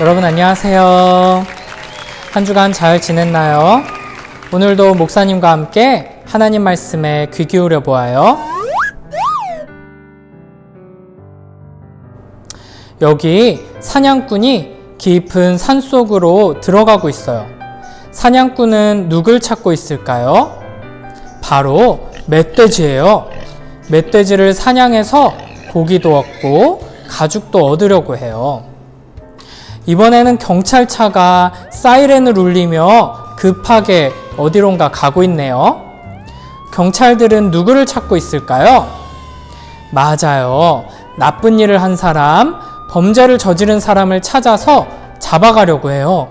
여러분 안녕하세요. 한 주간 잘 지냈나요? 오늘도 목사님과 함께 하나님 말씀에 귀 기울여 보아요. 여기 사냥꾼이 깊은 산 속으로 들어가고 있어요. 사냥꾼은 누굴 찾고 있을까요? 바로 멧돼지예요. 멧돼지를 사냥해서 고기도 얻고 가죽도 얻으려고 해요. 이번에는 경찰차가 사이렌을 울리며 급하게 어디론가 가고 있네요. 경찰들은 누구를 찾고 있을까요? 맞아요. 나쁜 일을 한 사람, 범죄를 저지른 사람을 찾아서 잡아가려고 해요.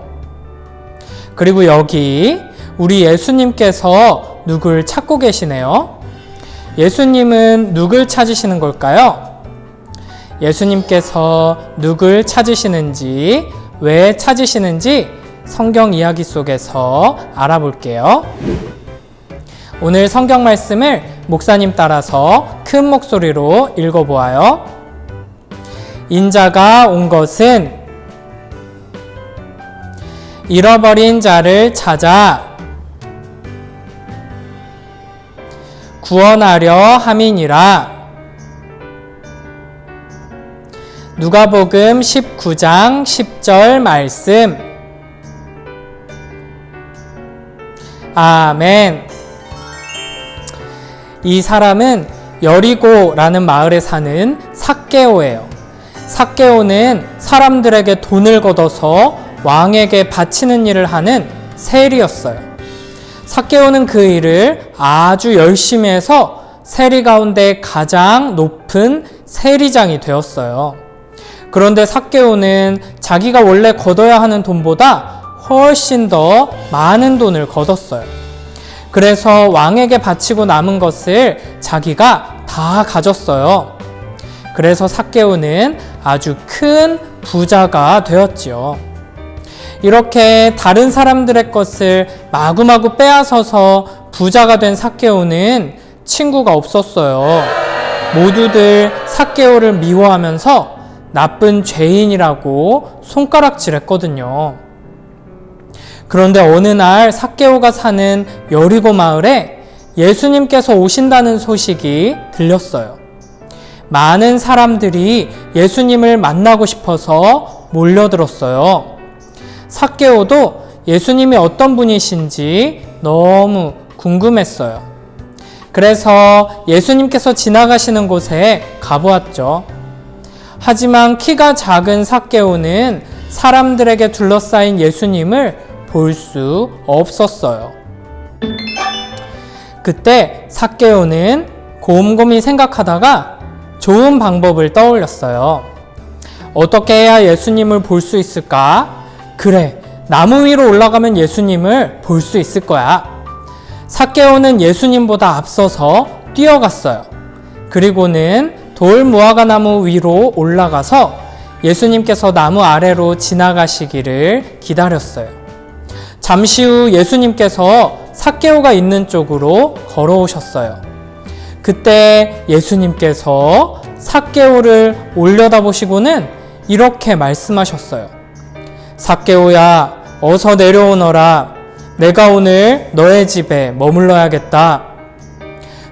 그리고 여기 우리 예수님께서 누굴 찾고 계시네요. 예수님은 누굴 찾으시는 걸까요? 예수님께서 누굴 찾으시는지, 왜 찾으시는지 성경 이야기 속에서 알아볼게요. 오늘 성경 말씀을 목사님 따라서 큰 목소리로 읽어보아요. 인자가 온 것은 잃어버린 자를 찾아 구원하려 함이니라. 누가복음 19장 10절 말씀. 아멘. 이 사람은 여리고라는 마을에 사는 삭개오예요. 삭개오는 사람들에게 돈을 걷어서 왕에게 바치는 일을 하는 세리였어요. 삭개오는 그 일을 아주 열심히 해서 세리 가운데 가장 높은 세리장이 되었어요. 그런데 삭개오는 자기가 원래 걷어야 하는 돈보다 훨씬 더 많은 돈을 걷었어요. 그래서 왕에게 바치고 남은 것을 자기가 다 가졌어요. 그래서 삭개오는 아주 큰 부자가 되었지요. 이렇게 다른 사람들의 것을 마구마구 빼앗아서 부자가 된 삭개오는 친구가 없었어요. 모두들 삭개오를 미워하면서 나쁜 죄인이라고 손가락질 했거든요. 그런데 어느 날 삭개오가 사는 여리고 마을에 예수님께서 오신다는 소식이 들렸어요. 많은 사람들이 예수님을 만나고 싶어서 몰려들었어요. 삭개오도 예수님이 어떤 분이신지 너무 궁금했어요. 그래서 예수님께서 지나가시는 곳에 가보았죠. 하지만 키가 작은 삭개오는 사람들에게 둘러싸인 예수님을 볼 수 없었어요. 그때 삭개오는 곰곰이 생각하다가 좋은 방법을 떠올렸어요. 어떻게 해야 예수님을 볼 수 있을까? 그래, 나무 위로 올라가면 예수님을 볼 수 있을 거야. 삭개오는 예수님보다 앞서서 뛰어갔어요. 그리고는 돌 무화과 나무 위로 올라가서 예수님께서 나무 아래로 지나가시기를 기다렸어요. 잠시 후 예수님께서 삭개오가 있는 쪽으로 걸어오셨어요. 그때 예수님께서 삭개오를 올려다보시고는 이렇게 말씀하셨어요. 삭개오야, 어서 내려오너라. 내가 오늘 너의 집에 머물러야겠다.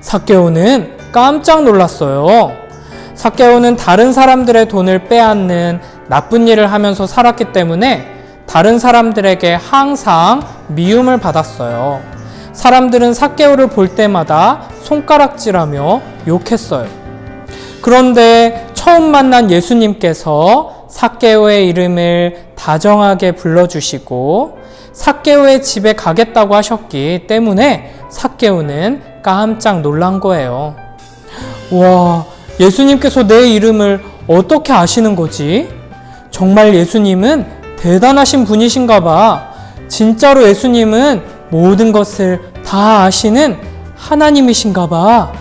삭개오는 깜짝 놀랐어요. 삭개오는 다른 사람들의 돈을 빼앗는 나쁜 일을 하면서 살았기 때문에 다른 사람들에게 항상 미움을 받았어요. 사람들은 삭개오를 볼 때마다 손가락질하며 욕했어요. 그런데 처음 만난 예수님께서 삭개오의 이름을 다정하게 불러주시고 삭개오의 집에 가겠다고 하셨기 때문에 삭개오는 깜짝 놀란 거예요. 와, 예수님께서 내 이름을 어떻게 아시는 거지? 정말 예수님은 대단하신 분이신가 봐. 진짜로 예수님은 모든 것을 다 아시는 하나님이신가 봐.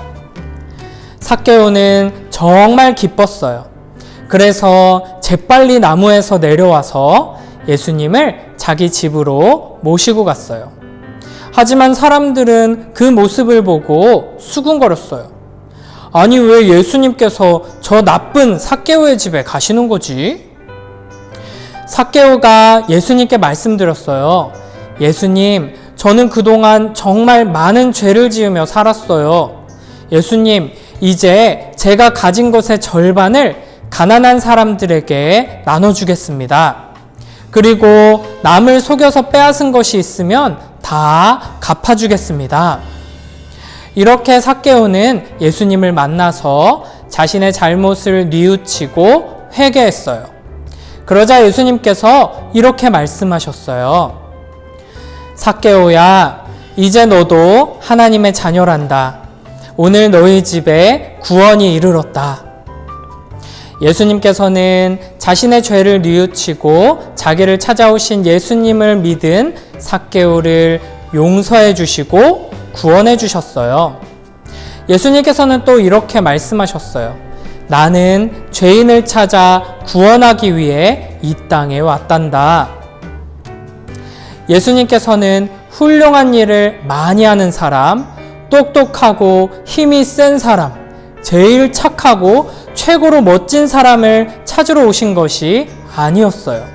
삭개오는 정말 기뻤어요. 그래서 재빨리 나무에서 내려와서 예수님을 자기 집으로 모시고 갔어요. 하지만 사람들은 그 모습을 보고 수군거렸어요. 아니, 왜 예수님께서 저 나쁜 삭개오의 집에 가시는 거지? 사케오가 예수님께 말씀드렸어요. 예수님, 저는 그동안 정말 많은 죄를 지으며 살았어요. 예수님, 이제 제가 가진 것의 절반을 가난한 사람들에게 나눠주겠습니다. 그리고 남을 속여서 빼앗은 것이 있으면 다 갚아주겠습니다. 이렇게 사케오는 예수님을 만나서 자신의 잘못을 뉘우치고 회개했어요. 그러자 예수님께서 이렇게 말씀하셨어요. 사케오야, 이제 너도 하나님의 자녀란다. 오늘 너희 집에 구원이 이르렀다. 예수님께서는 자신의 죄를 뉘우치고 자기를 찾아오신 예수님을 믿은 사케오를 용서해 주시고 구원해 주셨어요. 예수님께서는 또 이렇게 말씀하셨어요. 나는 죄인을 찾아 구원하기 위해 이 땅에 왔단다. 예수님께서는 훌륭한 일을 많이 하는 사람, 똑똑하고 힘이 센 사람, 제일 착하고 최고로 멋진 사람을 찾으러 오신 것이 아니었어요.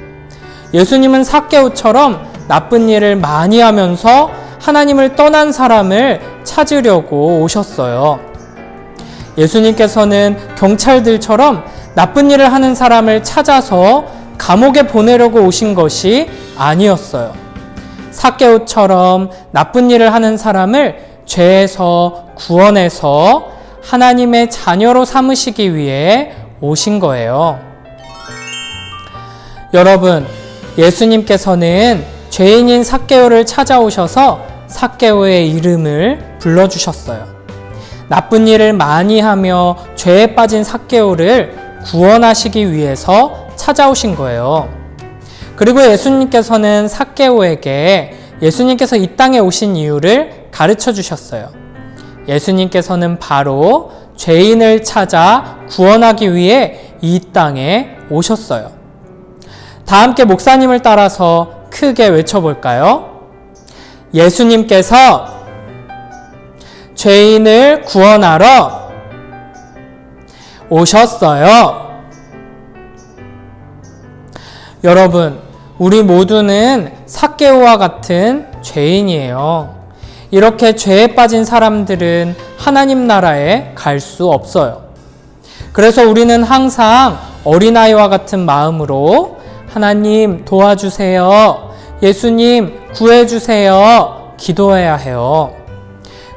예수님은 사케오처럼 나쁜 일을 많이 하면서 하나님을 떠난 사람을 찾으려고 오셨어요. 예수님께서는 경찰들처럼 나쁜 일을 하는 사람을 찾아서 감옥에 보내려고 오신 것이 아니었어요. 사케오처럼 나쁜 일을 하는 사람을 죄에서 구원해서 하나님의 자녀로 삼으시기 위해 오신 거예요. 여러분, 예수님께서는 죄인인 사케오를 찾아오셔서 사케오의 이름을 불러주셨어요. 나쁜 일을 많이 하며 죄에 빠진 사케오를 구원하시기 위해서 찾아오신 거예요. 그리고 예수님께서는 사케오에게 예수님께서 이 땅에 오신 이유를 가르쳐 주셨어요. 예수님께서는 바로 죄인을 찾아 구원하기 위해 이 땅에 오셨어요. 다 함께 목사님을 따라서 크게 외쳐볼까요? 예수님께서 죄인을 구원하러 오셨어요. 여러분, 우리 모두는 사케오와 같은 죄인이에요. 이렇게 죄에 빠진 사람들은 하나님 나라에 갈 수 없어요. 그래서 우리는 항상 어린아이와 같은 마음으로 하나님 도와주세요. 예수님 구해주세요. 기도해야 해요.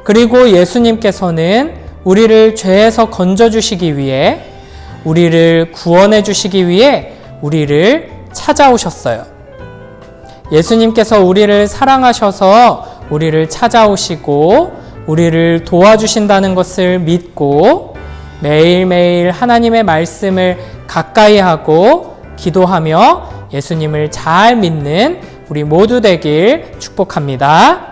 그리고 예수님께서는 우리를 죄에서 건져주시기 위해 우리를 구원해 주시기 위해 우리를 찾아오셨어요. 예수님께서 우리를 사랑하셔서 우리를 찾아오시고 우리를 도와주신다는 것을 믿고 매일매일 하나님의 말씀을 가까이 하고 기도하며 예수님을 잘 믿는 우리 모두 되길 축복합니다.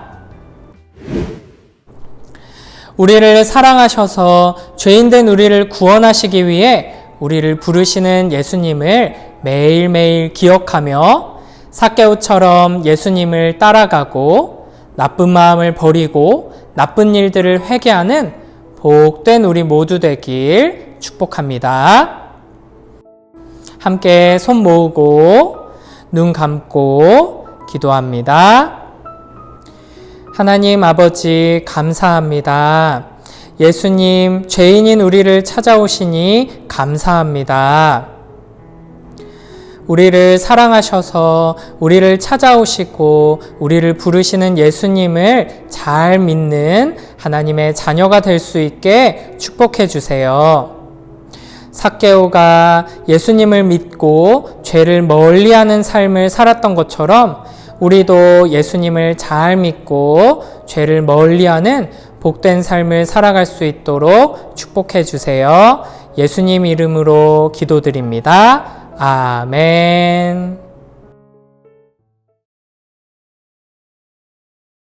우리를 사랑하셔서 죄인된 우리를 구원하시기 위해 우리를 부르시는 예수님을 매일매일 기억하며 사케오처럼 예수님을 따라가고 나쁜 마음을 버리고 나쁜 일들을 회개하는 복된 우리 모두 되길 축복합니다. 함께 손 모으고 눈 감고 기도합니다. 하나님 아버지 감사합니다. 예수님 죄인인 우리를 찾아오시니 감사합니다. 우리를 사랑하셔서 우리를 찾아오시고 우리를 부르시는 예수님을 잘 믿는 하나님의 자녀가 될 수 있게 축복해 주세요. 사케오가 예수님을 믿고 죄를 멀리하는 삶을 살았던 것처럼 우리도 예수님을 잘 믿고 죄를 멀리하는 복된 삶을 살아갈 수 있도록 축복해 주세요. 예수님 이름으로 기도드립니다. 아멘.